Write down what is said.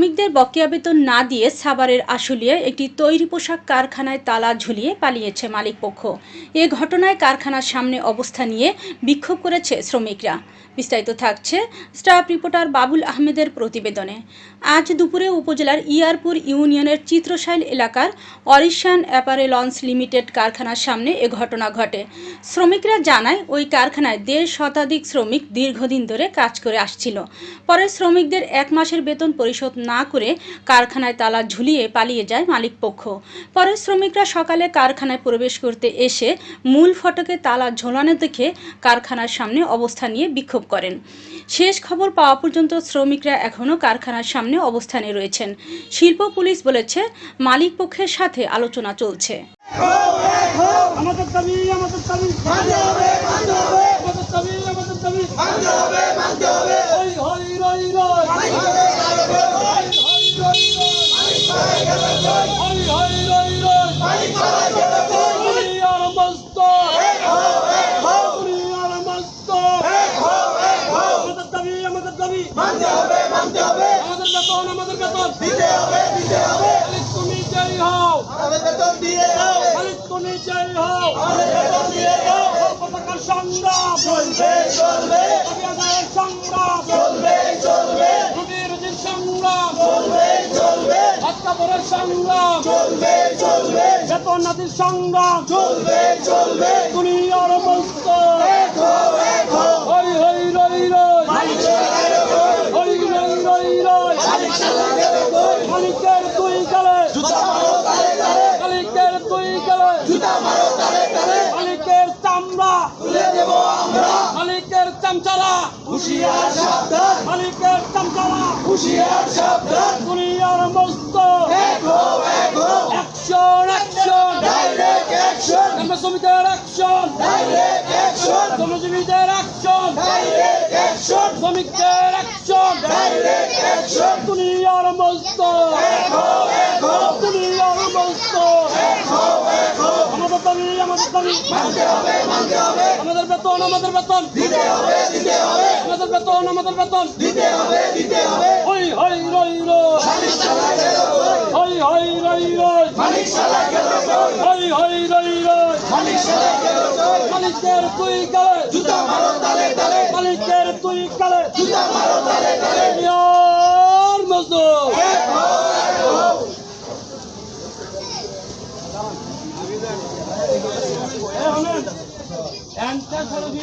শ্রমিকদের বকেয়া বেতন না দিয়ে সাভারের আশুলিয়ায় একটি তৈরি পোশাক কারখানায় তালা ঝুলিয়ে পালিয়েছে মালিকপক্ষ। এ ঘটনায় কারখানার সামনে অবস্থা নিয়ে বিক্ষোভ করেছে শ্রমিকরা। বিস্তারিত থাকছে স্টাফ রিপোর্টার বাবুল আহমেদের প্রতিবেদনে। আজ দুপুরে উপজেলার ইয়ারপুর ইউনিয়নের চিত্রশাইল এলাকার অরিশান অ্যাপারেলন্স লিমিটেড কারখানার সামনে এ ঘটনা ঘটে। শ্রমিকরা জানায়, ওই কারখানায় দেড় শতাধিক শ্রমিক দীর্ঘদিন ধরে কাজ করে আসছিল। পরে শ্রমিকদের এক মাসের বেতন পরিশোধ না করে কারখানায় তালা ঝুলিয়ে পালিয়ে যায় মালিকপক্ষ পরে শ্রমিকরা সকালে কারখানায় প্রবেশ করতে এসে মূল ফটকে তালা ঝোলানো দেখে কারখানার সামনে অবস্থান নিয়ে বিক্ষোভ করেন। শেষ খবর পাওয়া পর্যন্ত শ্রমিকরা এখনও কারখানার সামনে অবস্থানে রয়েছেন। শিল্প পুলিশ বলেছে মালিকপক্ষের সাথে আলোচনা চলছে। আমাদের দাবি আমাদের দাবি। মানতে হবে মানতে হবে। আমাদের বেতন আমাদের বেতন। দিতে হবে দিতে হবে। মালিক তুমি জয় হও আমাদের বেতন দিয়ে দাও। মালিক তুমি জয় হও আমাদের বেতন দিয়ে দাও। পতাকার সংগ্রাম চলবে চলবে। আদায়ের সংগ্রাম চলবে চলবে। রুটির সংগ্রাম চলবে চলবে। হত্যাপরের সংগ্রাম চলবে চলবে। বেতন নাতির সংগ্রাম চলবে চলবে। দুনিয়ার মস্ত এক হও এক হও হই হই রই রই মালিক সালামের ওপর হই রই রই রই মালিক সালামের ওপর মালিকের দুই গেলে জুতা মারো তালে তালে। মালিকের দুই গেলে। জুতা মারো তালে তালে। মালিকের চামড়া। তুলে দেব আমরা। মালিকের চামচারা। হুশিয়ার সাবধান। মালিকের চামচারা। হুশিয়ার সাবধান। দুনিয়ার মস্ত। এক হও এক হও। Action action. Direct action. কর্ম শ্রমিকের action. Direct action. শ্রমজীবীদের action. Direct action. শ্রমিকদের অ্যাকশন। Direct action. দুনিয়ার মস্ত এক হও এক হও দুনিয়ার মস্ত এক হও এক হও আমাদের দাবি আমাদের দাবি মানতে হবে মানতে হবে। আমাদের বেতন আমাদের বেতন। দিতে হবে দিতে হবে। আমাদের বেতন আমাদের বেতন। দিতে হবে দিতে হবে। হই হই রই রই। মালিক সালামের ওপর হই হই রই রই। মালিক হই হই রই রই। মালিক সালামের ওপর মালিকের তুই গেলে জুতা মারো তালে তালে। মালিকের তুই গেলে জুতা মারো তালে তালে। দুনিয়ার মজদুর এক হও এক হও এ হলেন